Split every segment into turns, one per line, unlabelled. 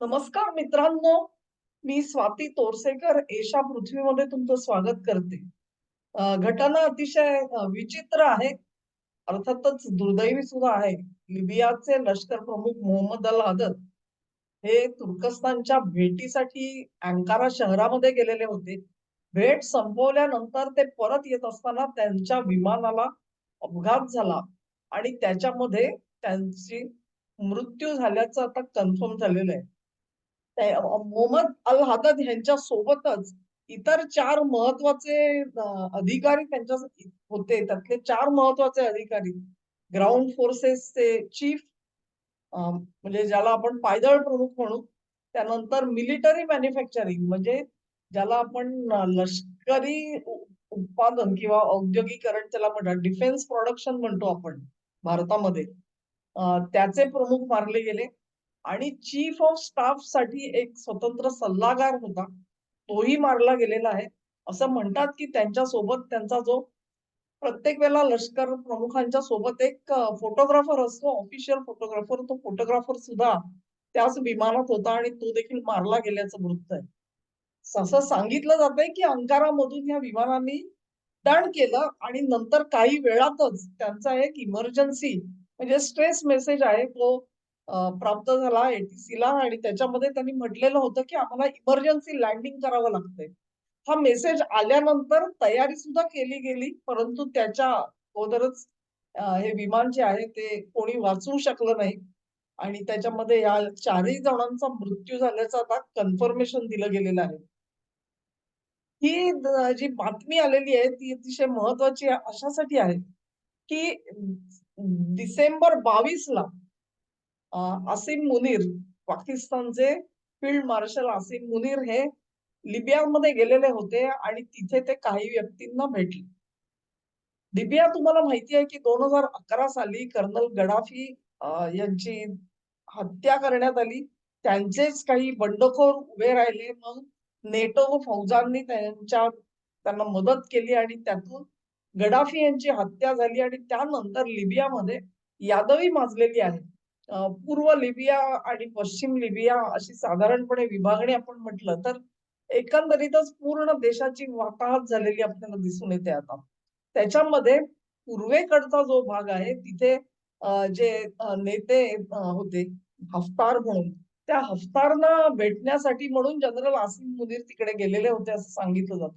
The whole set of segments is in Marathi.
नमस्कार मित्रांनो मी स्वाती तोरसेकर एशा पृथ्वीमध्ये तुमचं स्वागत करते. घटना अतिशय विचित्र आहे. अर्थातच दुर्दैवी सुद्धा आहे. लिबियाचे लष्कर प्रमुख मोहम्मद अल आदद हे तुर्कस्तानच्या भेटीसाठी अँकारा शहरामध्ये गेलेले होते. भेट संपवल्यानंतर ते परत येत असताना त्यांच्या विमानाला अपघात झाला आणि त्याच्यामध्ये त्यांची मृत्यू झाल्याचं आता कन्फर्म झालेलं आहे. मोहम्मद अल हादद यांच्या सोबतच इतर चार महत्त्वाचे अधिकारी त्यांच्या होते. त्यातले चार महत्त्वाचे अधिकारी. ग्राउंड फोर्सेसचे चीफ म्हणजे ज्याला आपण पायदळ प्रमुख म्हणू त्यानंतर मिलिटरी मॅन्युफॅक्चरिंग म्हणजे ज्याला आपण लष्करी उत्पादन किंवा औद्योगिकरण त्याला म्हणतात डिफेन्स प्रोडक्शन म्हणतो आपण भारतामध्ये. त्याचे प्रमुख मारले गेले. आणि चीफ ऑफ स्टाफसाठी एक स्वतंत्र सल्लागार होता. तोही मारला गेलेला आहे. असं म्हणतात की त्यांच्यासोबत त्यांचा जो प्रत्येक वेळेला लष्कर प्रमुखांच्या सोबत एक फोटोग्राफर असतो ऑफिशियल फोटोग्राफर तो फोटोग्राफर सुद्धा त्याच विमानात होता आणि तो देखील मारला गेल्याचं वृत्त आहे. असं सांगितलं जातंय की अंकारामधून या विमानांनी उड्डाण केलं आणि नंतर काही वेळातच त्यांचा एक इमर्जन्सी म्हणजे स्ट्रेस मेसेज आहे तो प्राप्त झाला एटीसीला आणि त्याच्यामध्ये त्यांनी म्हटलेलं होतं की आम्हाला इमर्जन्सी लँडिंग करावं लागतंय. हा मेसेज आल्यानंतर तयारी सुद्धा केली गेली परंतु त्याच्या अगोदरच हे विमान जे आहे ते कोणी वाचवू शकलं नाही. आणि त्याच्यामध्ये या चारही जणांचा मृत्यू झाल्याचं आता कन्फर्मेशन दिलं गेलेलं आहे. ही जी बातमी आलेली आहे ती अतिशय महत्वाची अशासाठी आहे की डिसेंबर बावीस ला आसिम मुनीर पाकिस्तानचे फील्ड मार्शल आसिम मुनीर हे लिबियामध्ये गेलेले होते आणि तिथे ते काही व्यक्तींना भेटले. लिबिया तुम्हाला माहिती आहे की दोन हजार अकरा साली कर्नल गडाफी यांची हत्या करण्यात आली. त्यांचेच काही बंडखोर उभे राहिले. मग नेटो फौजांनी त्यांच्या त्यांना मदत केली आणि त्यातून गडाफी यांची हत्या झाली आणि त्यानंतर लिबियामध्ये यादवी माजलेली आहे. पूर्व लिबिया आणि पश्चिम लिबिया अशी साधारणपणे विभागणी आपण म्हटलं तर एकंदरीतच पूर्ण देशाची वाताहत झालेली आपल्याला दिसून येते आता. त्याच्यामध्ये पूर्वेकडचा जो भाग आहे तिथे जे नेते होते हफ्तार म्हणून त्या हफ्तारना भेटण्यासाठी म्हणून जनरल आसिम मुनीर तिकडे गेलेले होते असं सांगितलं जातं.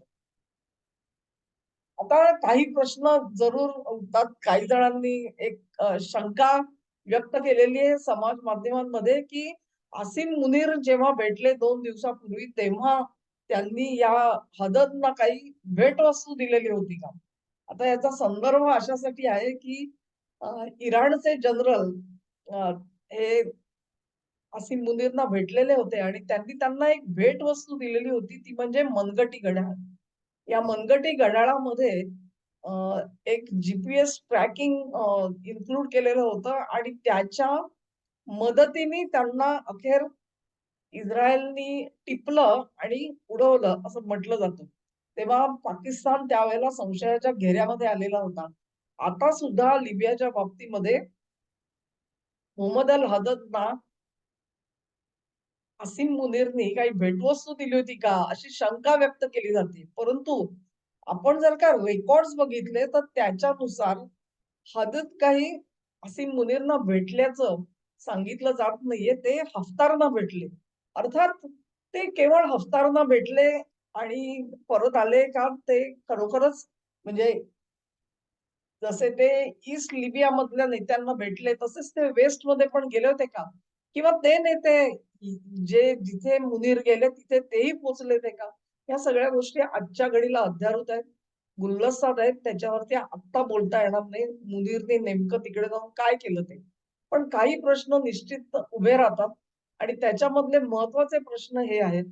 आता काही प्रश्न जरूर उठतात. काही जणांनी एक शंका व्यक्त केलेली आहे समाज माध्यमांमध्ये की आसिम मुनीर जेव्हा भेटले दोन दिवसापूर्वी तेव्हा त्यांनी या हददना काही भेटवस्तू दिलेली होती का? आता याचा संदर्भ अशासाठी आहे की इराणचे जनरल हे आसिम मुनीरना भेटलेले होते आणि त्यांनी त्यांना एक भेटवस्तू दिलेली होती ती म्हणजे मनगटी घड्याळ. या मनगटी घड्याळामध्ये एक जीपीएस ट्रॅकिंग इन्क्लूड केलेलं होतं आणि त्याच्या मदतीने त्यांना अखेर इस्रायलनी टिपलं आणि उडवलं असं म्हटलं जातं. तेव्हा पाकिस्तान त्यावेळेला संशयाच्या घेऱ्यामध्ये आलेला होता. आता सुद्धा लिबियाच्या बाबतीमध्ये मोहम्मद अल हददना असीम मुनीरनी काही भेटवस्तू दिली होती का? अशी शंका व्यक्त केली जाते. परंतु आपण जर का रेकॉर्ड्स बघितले तर त्याच्यानुसार हदत काही असीम मुनीरना भेटल्याचं सांगितलं जात नाहीये. ते हफ्तारना भेटले. अर्थात ते केवळ हफ्तारना भेटले आणि परत आले का ते खरोखरच म्हणजे जसे ते ईस्ट लिबिया मधल्या नेत्यांना भेटले तसेच ते वेस्टमध्ये पण गेले होते का? किंवा ते नेते जे जिथे मुनीर गेले तिथे तेही पोहोचले का? या सगळ्या गोष्टी आजच्या घडीला अध्यारूत आहेत. गुल्लसात आहेत. त्याच्यावरती आत्ता बोलता येणार नाही. मुनीरने नेमकं तिकडे जाऊन काय केलं ते. पण काही प्रश्न निश्चित उभे राहतात आणि त्याच्यामधले महत्त्वाचे प्रश्न हे आहेत,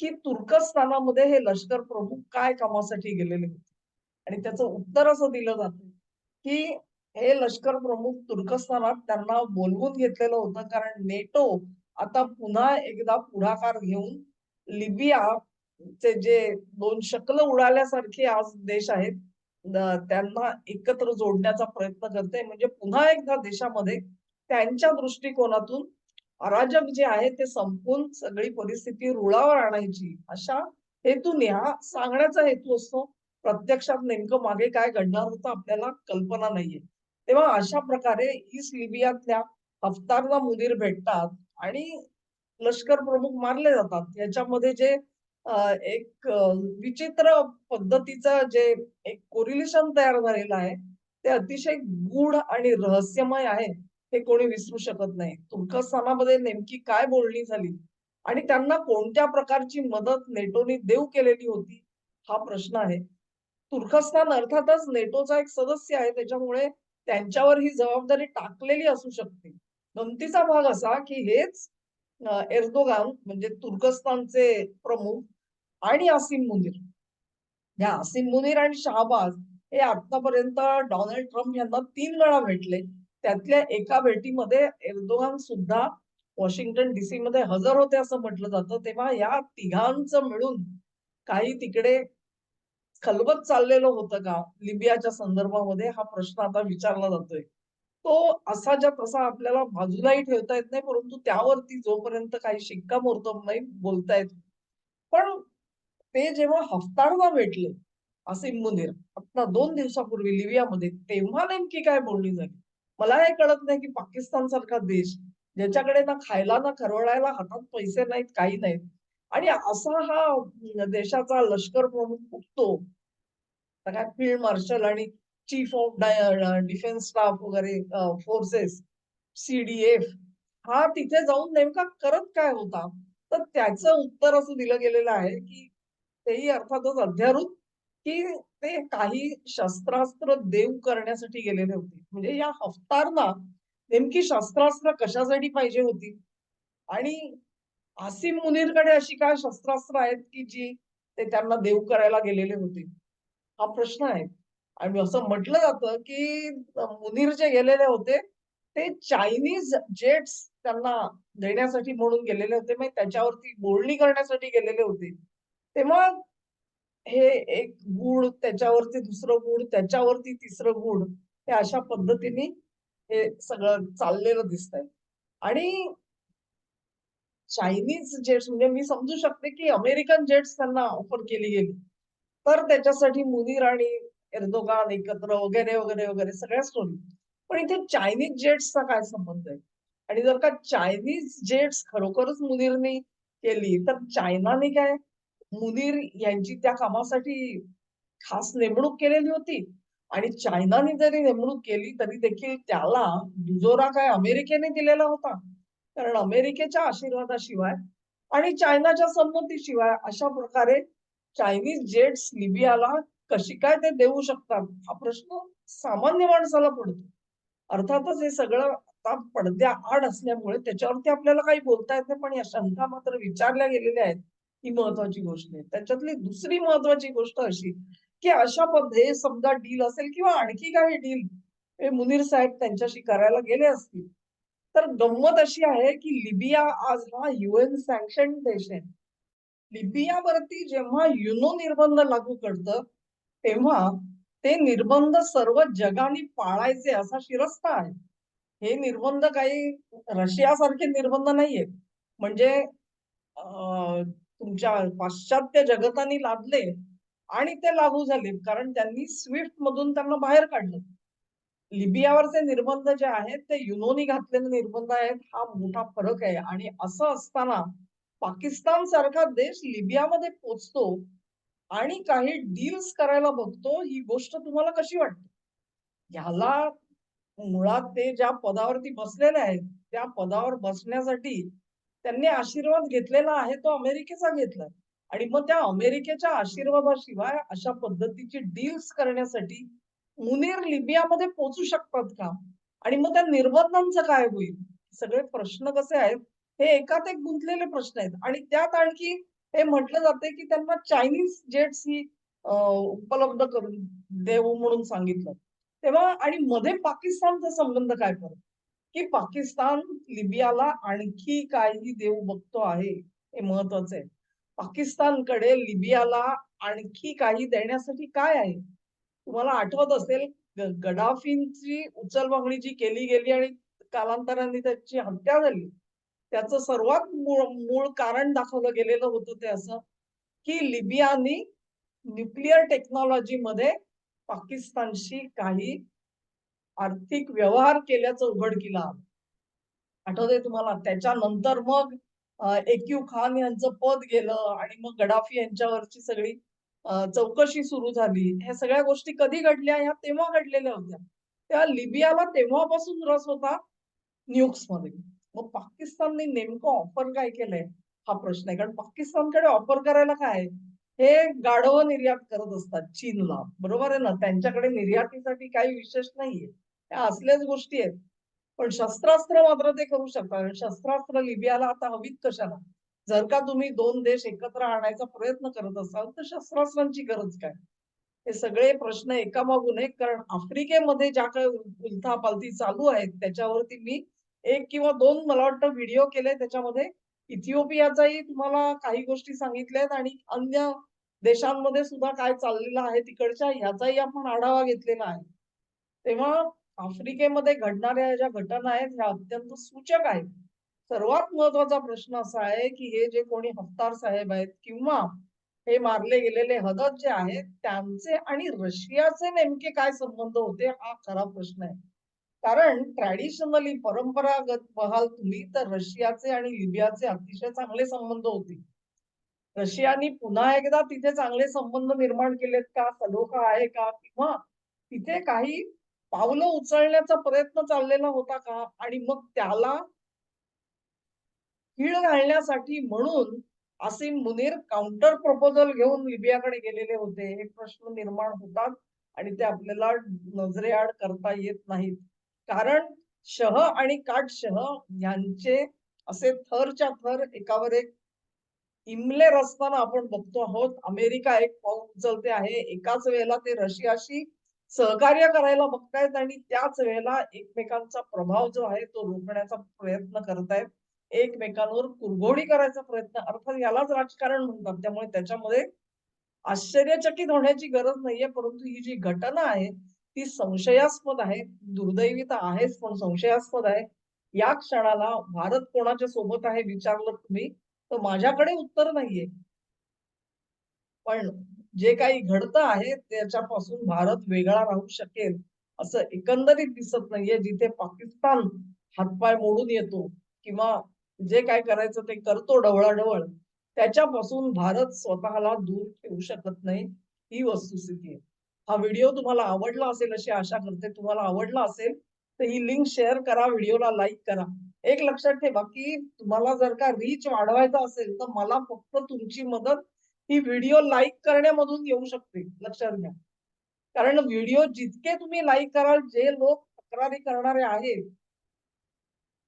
की तुर्कस्तानामध्ये हे लष्कर प्रमुख काय कामासाठी गेलेले होते? आणि त्याचं उत्तर असं दिलं जातं, की हे लष्कर प्रमुख तुर्कस्तानात त्यांना बोलवून घेतलेलं होतं कारण नेटो आता पुन्हा एकदा पुढाकार घेऊन लिबिया चे जे दोन शकल उडाल्यासारखे आज देश आहेत, त्यांना एकत्र जोडण्याचा प्रयत्न करते. म्हणजे पुन्हा एकदा देशामध्ये त्यांच्या दृष्टिकोनातून अराजक जे आहे ते संपून सगळी परिस्थिती रुळावर आणायची. अशा हेतूने हा सांगण्याचा हेतू असतो प्रत्यक्षात नेमकं मागे काय घडणार होतं आपल्याला कल्पना नाहीये. तेव्हा अशा प्रकारे ईस्ट लिबियातल्या हफ्तारला मुदीर भेटतात आणि लष्कर प्रमुख मारले जातात. याच्यामध्ये जे एक विचित्र पद्धतीचं जे एक कोरिलेशन तयार झालेलं आहे ते अतिशय गूढ आणि रहस्यमय आहे हे कोणी विसरू शकत नाही. तुर्कस्तानामध्ये नेमकी काय बोलणी झाली आणि त्यांना कोणत्या प्रकारची मदत नेटोने देऊ केलेली होती हा प्रश्न आहे. तुर्कस्तान अर्थातच नेटोचा एक सदस्य आहे त्याच्यामुळे त्यांच्यावर ही जबाबदारी टाकलेली असू शकते. गमतीचा भाग असा की हेच एर्दोगान म्हणजे तुर्कस्तानचे प्रमुख आणि आसिम मुनीर. या आसिम मुनीर आणि शहाबाज हे आतापर्यंत डोनाल्ड ट्रम्प यांना तीन वेळा भेटले. त्यातल्या एका भेटीमध्ये एर्दोगान सुद्धा वॉशिंग्टन डीसी मध्ये हजर होते असं म्हटलं जातं. तेव्हा या तिघांचं मिळून काही तिकडे खलबत चाललेलं होतं का? लिबियाच्या संदर्भामध्ये हा प्रश्न आता विचारला जातोय. तो असा ज्या तसा आपल्याला बाजूलाही ठेवता येत नाही परंतु त्यावरती जोपर्यंत काही शिक्कामोर्तब नाही बोलता येत. पण ते जेव्हा हफ्ताडला भेटले असे मुनीर आता दोन दिवसापूर्वी लिबियामध्ये तेव्हा नेमकी काय बोलणी झाली? मला हे कळत नाही की पाकिस्तान सारखा देश ज्याच्याकडे ना खायला ना खरवडायला हातात पैसे नाहीत काही नाहीत आणि असा हा देशाचा लष्कर प्रमुख उठतो काय फील्ड मार्शल आणि चीफ ऑफ डिफेन्स स्टाफ वगैरे फोर्सेस सीडीएफ हा तिथे जाऊन नेमका करत काय होता? तर त्याचं उत्तर असं दिलं गेलेलं आहे की तेही अर्थातच अध्यारूत की ते काही शस्त्रास्त्र देव करण्यासाठी गेलेले होते. म्हणजे या हफ्तारना नेमकी शस्त्रास्त्र कशासाठी पाहिजे होती? आणि आसिम मुनीरकडे अशी काय शस्त्रास्त्र आहेत की जी ते त्यांना देव करायला गेलेले होते? हा प्रश्न आहे. आणि असं म्हटलं जातं की मुनीर जे गेलेले होते ते चायनीज जेट्स त्यांना देण्यासाठी म्हणून गेलेले होते. मग त्याच्यावरती बोलणी करण्यासाठी गेलेले होते. तेव्हा हे एक गुढ त्याच्यावरती दुसरं गुढ त्याच्यावरती तिसरं गुढ हे अशा पद्धतीने हे सगळं चाललेलं दिसतंय. आणि चायनीज जेट्स म्हणजे मी समजू शकते की अमेरिकन जेट्स त्यांना ऑफर केली गेली. तर त्याच्यासाठी मुनीर आणि एर्दोगान एकत्र वगैरे वगैरे वगैरे सगळ्या स्टोरी पण इथे चायनीज जेट्सचा काय संबंध आहे? आणि जर का चायनीज जेट्स खरोखरच मुनीरने केली तर चायनाने काय मुनीर यांची त्या कामासाठी खास नेमणूक केलेली होती. आणि चायनाने जरी नेमणूक केली तरी देखील त्याला दुजोरा काय अमेरिकेने दिलेला होता. कारण अमेरिकेच्या आशीर्वादाशिवाय आणि चायनाच्या संमतीशिवाय अशा प्रकारे चायनीज जेट्स लिबियाला कशी काय ते देऊ शकतात हा प्रश्न सामान्य माणसाला पडतो. अर्थातच हे सगळं आता पडद्या आड असल्यामुळे त्याच्यावरती आपल्याला काही बोलता येत नाही पण या शंका मात्र विचारल्या गेलेल्या आहेत. ही महत्वाची गोष्ट आहे. त्याच्यातली दुसरी महत्वाची गोष्ट अशी की अशा पद्धती समजा डील असेल किंवा आणखी काही डील हे मुनीर साहेब त्यांच्याशी करायला गेले असतील तर गंमत अशी आहे की लिबिया आज हा युएन सँक्शन देश आहे. लिबियावरती जेव्हा युनो निर्बंध लागू करतं तेव्हा ते निर्बंध सर्व जगाने पाळायचे असा शिरस्ता आहे. हे निर्बंध काही रशियासारखे निर्बंध नाहीयेत. म्हणजे तुमच्या पाश्चात्य जगताने लादले आणि ते लागू झाले कारण त्यांनी स्विफ्ट मधून त्यांना बाहेर काढलं. लिबियावरचे निर्बंध जे आहेत ते युनोनी घातलेले निर्बंध आहेत हा मोठा फरक आहे. आणि असं असताना पाकिस्तान सारखा देश लिबियामध्ये पोचतो आणि काही डील्स करायला बघतो ही गोष्ट तुम्हाला कशी वाटते? ह्याला मुळात ते ज्या पदावरती बसलेले आहेत त्या पदावर बसण्यासाठी त्यांनी आशीर्वाद घेतलेला आहे तो अमेरिकेचा घेतला आणि मग त्या अमेरिकेच्या आशीर्वादाशिवाय अशा पद्धतीची डील्स करण्यासाठी मुनीर लिबियामध्ये पोचू शकतात का? आणि मग त्या निर्बंधांचं काय होईल? सगळे प्रश्न कसे आहेत? हे एकात एक गुंतलेले प्रश्न आहेत. आणि त्यात आणखी हे म्हटलं जाते की त्यांना चायनीज जेट्स ही उपलब्ध करून देऊ म्हणून सांगितलं. तेव्हा आणि मध्ये पाकिस्तानचा संबंध काय करत की पाकिस्तान लिबियाला आणखी काही देऊ बघतो आहे हे महत्वाचं आहे. पाकिस्तानकडे लिबियाला आणखी काही देण्यासाठी काय आहे? तुम्हाला आठवत असेल गडाफींची उचलबांगडी जी केली गेली आणि कालांतराने त्याची हत्या झाली. त्याचं सर्वात मूळ मूळ कारण दाखवलं गेलेलं होतं ते असं की लिबियानी न्यूक्लिअर टेक्नॉलॉजीमध्ये पाकिस्तानशी काही आर्थिक व्यवहार केल्याचं उघडकीला आलं आठवते तुम्हाला? त्याच्यानंतर मग एक्यू खान यांचं पद गेलं आणि मग गडाफी यांच्यावरची सगळी चौकशी सुरू झाली. ह्या सगळ्या गोष्टी कधी घडल्या? ह्या तेव्हा घडलेल्या होत्या. त्या लिबियाला तेव्हापासून रस होता न्यूक्समध्ये मग पाकिस्तानने नेमकं ऑफर काय केलंय? हा प्रश्न आहे. कारण पाकिस्तानकडे ऑफर करायला काय आहे? हे गाढव निर्यात करत असतात चीनला. बरोबर आहे ना? त्यांच्याकडे निर्यातीसाठी काही विशेष नाहीये. त्या असल्याच गोष्टी आहेत. पण शस्त्रास्त्र मात्र ते करू शकतात. शस्त्रास्त्र लिबियाला आता हवीत कशाला? जर का तुम्ही दोन देश एकत्र आणायचा प्रयत्न करत असाल तर शस्त्रास्त्रांची गरज काय? हे सगळे प्रश्न एकामागून एक. कारण आफ्रिकेमध्ये ज्या काही उलथापालथी चालू आहेत त्याच्यावरती मी एक किंवा दोन मला वाटतं व्हिडिओ केले. त्याच्यामध्ये इथिओपियाचाही तुम्हाला काही गोष्टी सांगितल्यात आणि अन्य देशांमध्ये सुद्धा काय चाललेलं आहे तिकडच्या ह्याचाही आपण आढावा घेतलेला आहे. तेव्हा आफ्रिकेमध्ये घडणाऱ्या ज्या घटना आहेत ह्या अत्यंत सूचक आहेत. सर्वात महत्त्वाचा प्रश्न असा आहे की हे जे कोणी हफ्तार साहेब आहेत किंवा हे मारले गेलेले हदत जे आहेत त्यांचे आणि रशियाचे नेमके काय संबंध होते हा खरा प्रश्न आहे. कारण ट्रॅडिशनली परंपरागत बहाल तुम्ही तर रशियाचे आणि लिबियाचे अतिशय चांगले संबंध होते. रशियानी पुन्हा एकदा तिथे चांगले संबंध निर्माण केलेत का? सलोखा आहे का? किंवा तिथे काही पावलं उचलण्याचा प्रयत्न चाललेला होता का? आणि मग त्याला कीळ घालण्यासाठी म्हणून असीम मुनीर काउंटर प्रपोजल घेऊन लिबियाकडे गेलेले होते. हे प्रश्न निर्माण होतात आणि ते आपल्याला नजरेआड करता येत नाहीत. कारण शह आणि काट शह यांचे असे थरच्या थर एकावर एक इमलेर असताना आपण बघतो आहोत अमेरिका एक पाऊल उचलते आहे. एकाच वेळेला ते रशियाशी सहकार्य करायला बघतायत आणि त्याच वेळेला एकमेकांचा प्रभाव जो आहे तो रोखण्याचा प्रयत्न करतायत. एकमेकांवर कुरघोडी करायचा प्रयत्न अर्थात यालाच राजकारण म्हणतात. त्यामुळे त्याच्यामध्ये आश्चर्यचकित होण्याची गरज नाहीये परंतु ही जी घटना आहे ती संशयास्पद आहे. दुर्दैवी तर आहेच पण संशयास्पद आहे. या क्षणाला भारत कोणाच्या सोबत आहे विचारलं तुम्ही? तर माझ्याकडे उत्तर नाहीये. पण जे काही घडतं आहे त्याच्यापासून भारत वेगळा राहू शकेल असं एकंदरीत दिसत नाहीये जिथे पाकिस्तान हातपाय मोडून येतो किंवा जे काय करायचं ते करतो ढवळाढवळ त्याच्यापासून भारत स्वतःला दूर ठेवू शकत नाही ही वस्तुस्थिती आहे. हा व्हिडिओ तुम्हाला आवडला असेल अशी आशा करते. तुम्हाला आवडला असेल तर ही लिंक शेअर करा व्हिडिओला लाईक करा. एक लक्षात ठेवा की तुम्हाला जर का रीच वाढवायचा असेल तर मला फक्त तुमची मदत ही व्हिडिओ लाईक करण्यामधून येऊ शकते. लक्षात घ्या. कारण व्हिडिओ जितके तुम्ही लाईक कराल जे लोक तक्रारी करणारे आहेत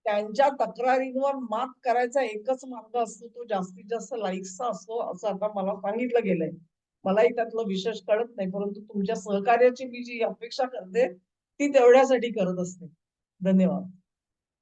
त्यांच्या तक्रारींवर मात करायचा एकच मार्ग असतो तो जास्तीत जास्त लाईक्सचा असतो असं आता मला सांगितलं गेलंय. मलाही त्यातलं विशेष कळत नाही परंतु तुमच्या सहकार्याची मी जी अपेक्षा करते ती तेवढ्यासाठी करत असते. धन्यवाद.